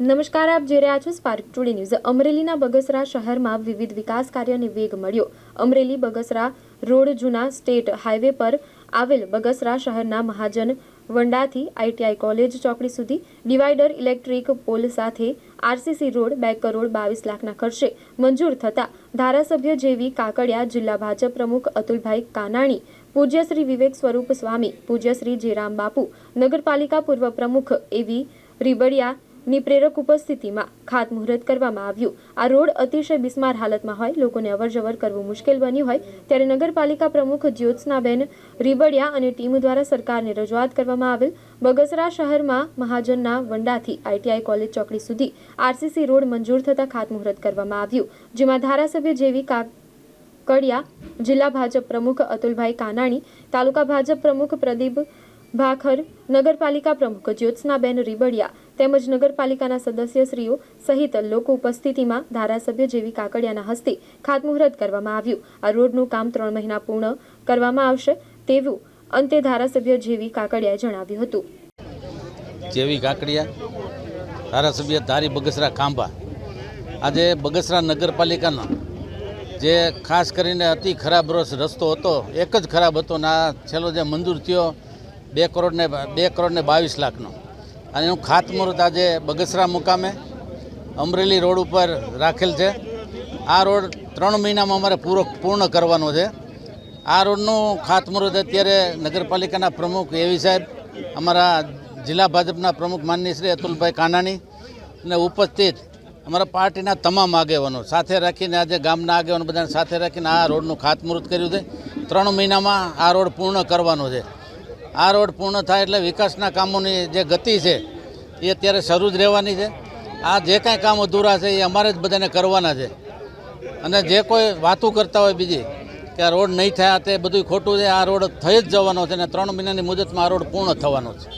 નમસ્કાર, આપ જોઈ રહ્યા છો સ્પાર્ક ટુડે ન્યૂઝ અમરેલીના બગસરા શહેરમાં વિવિધ વિકાસ કાર્યને વેગ મળ્યો. અમરેલી બગસરા રોડ જૂના સ્ટેટ હાઈવે પર આવેલ બગસરા શહેરના મહાજન વંડાથી આઈટીઆઈ કોલેજ ચોકડી સુધી ડિવાઈડર ઇલેક્ટ્રિક પોલ સાથે આરસીસી રોડ બે કરોડ બાવીસ લાખના ખર્ચે મંજૂર થતા ધારાસભ્ય જેવી કાકડિયા જિલ્લા ભાજપ પ્રમુખ અતુલભાઈ કાનાણી પૂજ્ય શ્રી વિવેક સ્વરૂપ સ્વામી પૂજ્ય શ્રી જેરામ બાપુ, નગરપાલિકા પૂર્વ પ્રમુખ એવી રીબડિયા ની પ્રેરક ઉપસ્થિતિમાં ખાતમુહૂર્ત કરવામાં આવ્યું. આ રોડ અતિશય બિસ્માર હાલતમાં હોય, લોકોને અવરજવર કરવું મુશ્કેલ બન્યું હોય, ત્યારે નગરપાલિકા પ્રમુખ જ્યોત્સનાબેન રીબડિયા અને ટીમ દ્વારા સરકારને રજૂઆત કરવામાં આવેલ. બગસરા શહેરમાં મહાજનના વંડાથી આઈટીઆઈ કોલેજ ચોકડી સુધી આરસીસી રોડ મંજૂર થતા ખાતમુહૂર્ત કરવામાં આવ્યું. જેમાં ધારાસભ્ય જેવી કા, કડિયા, જિલ્લા ભાજપ પ્રમુખ અતુલભાઈ કાનાણી, તાલુકા ભાજપ પ્રમુખ પ્રદીપ ભાખર, નગરપાલિકા પ્રમુખ જ્યોત્સનાબેન રીબડિયા તેમજ નગરપાલિકાના સદસ્યશ્રીઓ સહિત લોકો ઉપસ્થિતિમાં ધારાસભ્ય જેવી કાકડિયાના હસ્તે ખાતમુહૂર્ત કરવામાં આવ્યું. આ રોડનું કામ ત્રણ મહિના પૂર્ણ કરવામાં આવશે તેવું અંતે ધારાસભ્ય જેવી કાકડિયાએ જણાવ્યું હતું. જેવી કાકડિયા ધારાસભ્ય ધારી બગસરા ખાંભા. આજે બગસરા નગરપાલિકાનો જે ખાસ કરીને અતિ ખરાબ રસ- રસ્તો હતો, એક જ ખરાબ હતો ને આ છેલ્લો જે મંજૂર થયો બે કરોડને બે કરોડને બાવીસ લાખનો. અને એનું ખાતમુહૂર્ત આજે બગસરા મુકામે અમરેલી રોડ ઉપર રાખેલ છે. આ રોડ ત્રણ મહિનામાં અમારે પૂરો પૂર્ણ કરવાનો છે. આ રોડનું ખાતમુહૂર્ત અત્યારે નગરપાલિકાના પ્રમુખ એવી સાહેબ, અમારા જિલ્લા ભાજપના પ્રમુખ માનની શ્રી અતુલભાઈ કાનાણી અને ઉપસ્થિત અમારા પાર્ટીના તમામ આગેવાનો સાથે રાખીને આજે ગામના આગેવાનો બધાને સાથે રાખીને આ રોડનું ખાતમુહૂર્ત કર્યું છે. ત્રણ મહિનામાં આ રોડ પૂર્ણ કરવાનો છે. આ રોડ પૂર્ણ થાય એટલે વિકાસના કામોની જે ગતિ છે, એ અત્યારે શરૂ જ રહેવાની છે. આ જે કાંઈ કામ અધૂરા છે, એ અમારે જ બધાને કરવાના છે. અને જે કોઈ વાતો કરતા હોય બીજી, કે આ રોડ નહીં થયા તે બધું ખોટું છે, આ રોડ થઈ જ જવાનો છે અને ત્રણ મહિનાની મુદતમાં આ રોડ પૂર્ણ થવાનો છે.